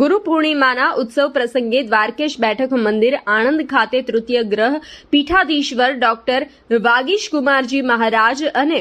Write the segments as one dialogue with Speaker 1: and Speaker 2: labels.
Speaker 1: ગુરુ પૂર્ણિમાના ઉત્સવ પ્રસંગે દ્વારકેશ બેઠક મંદિર આણંદ ખાતે તૃતીય ગ્રહ પીઠાધીશ્વર ડોક્ટર વાગીશ કુમારજી મહારાજ અને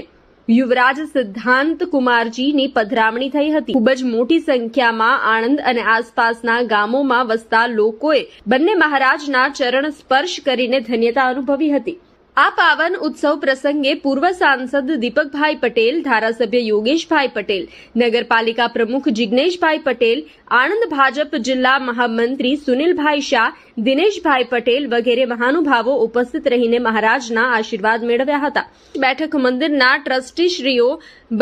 Speaker 1: યુવરાજ સિદ્ધાંત કુમારજીની પધરામણી થઈ હતી. ખૂબ જ મોટી સંખ્યામાં આણંદ અને આસપાસના ગામોમાં વસતા લોકોએ બંને મહારાજના ચરણ સ્પર્શ કરીને ધન્યતા અનુભવી હતી. આ પાવન ઉત્સવ પ્રસંગે પૂર્વ સાંસદ દીપકભાઈ પટેલ, ધારાસભ્ય યોગેશભાઈ પટેલ, નગરપાલિકા પ્રમુખ જિગ્નેશભાઈ પટેલ, આણંદ ભાજપ જિલ્લા મહામંત્રી સુનિલભાઈ શાહ, દિનેશભાઈ પટેલ વગેરે મહાનુભાવો ઉપસ્થિત રહીને મહારાજના આશીર્વાદ મેળવ્યા હતા. બેઠક મંદિરના ટ્રસ્ટીશ્રીઓ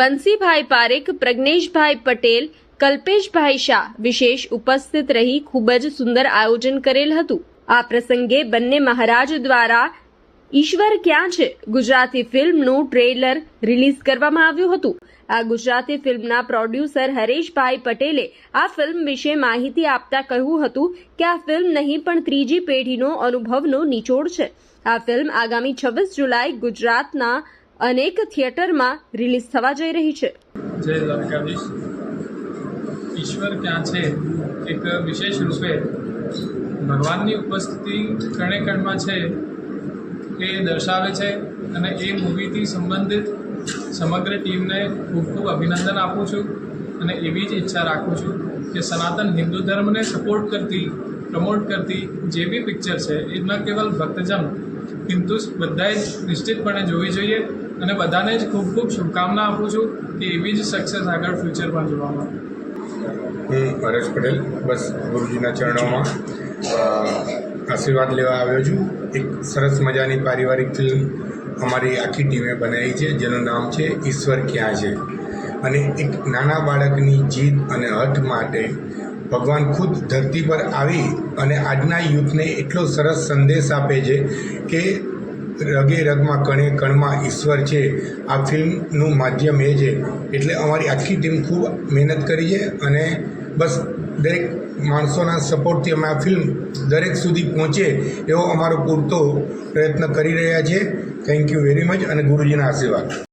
Speaker 1: બંસીભાઈ પારેખ, પ્રજ્ઞેશભાઈ પટેલ, કલ્પેશભાઈ શાહ વિશેષ ઉપસ્થિત રહી ખૂબ જ સુંદર આયોજન કરેલ હતું. આ પ્રસંગે બંને મહારાજ દ્વારા ઈશ્વર ક્યાં છે? ગુજરાતી ફિલ્મનું ટ્રેલર રિલીઝ કરવામાં આવ્યું હતું. આ ગુજરાતી ફિલ્મના પ્રોડ્યુસર હરેશભાઈ પટેલે આ ફિલ્મ વિશે માહિતી આપતા કહ્યું હતું કે આ ફિલ્મ નહીં પણ ત્રીજી પેઢીનો અનુભવનો નિચોડ છે. આ ફિલ્મ આગામી છવ્વીસ જુલાઈ ગુજરાતના અનેક થિયેટરમાં રિલીઝ થવા જઈ રહી છે.
Speaker 2: ઈશ્વર ક્યાં છે? એક વિશેષ રૂપે ભગવાનની ઉપસ્થિતિ કણે કણમાં છે? એ દર્શાવે છે અને એ મૂવીથી સંબંધિત સમગ્ર ટીમને ખૂબ ખૂબ અભિનંદન આપું છું અને એવી જ ઈચ્છા રાખું છું કે સનાતન હિન્દુ ધર્મને સપોર્ટ કરતી પ્રમોટ કરતી જે બી પિક્ચર છે, એ ન કેવલ ભક્તજન, હિન્દુ બધાએ જ નિશ્ચિતપણે જોવી જોઈએ અને બધાને જ ખૂબ ખૂબ શુભકામના આપું છું કે એવી જ સક્સેસ આગળ ફ્યુચરમાં જોવા મળે.
Speaker 3: હું હરેશ પટેલ, બસ ગુરુજીના ચરણોમાં આશીર્વાદ લેવા આવ્યો છું. એક સરસ મજાની પારિવારિક ફિલ્મ અમારી આખી ટીમે બનાવી છે, જેનું નામ છે ઈશ્વર ક્યાં છે? અને એક નાના બાળકની જીદ અને હઠ માટે ભગવાન ખુદ ધરતી પર આવી અને આજના યુથને એટલો સરસ સંદેશ આપે છે કે રગે રગમાં, કણે કણમાં ઈશ્વર છે. આ ફિલ્મનું માધ્યમ એ છે. એટલે અમારી આખી ટીમ ખૂબ મહેનત કરી છે અને બસ દરેક માણસોના સપોર્ટથી અમે આ ફિલ્મ દરેક સુધી પહોંચે એવો અમારો પૂરતો પ્રયત્ન કરી રહ્યા છીએ થેન્ક યુ વેરી મચ અને ગુરુજીના આશીર્વાદ.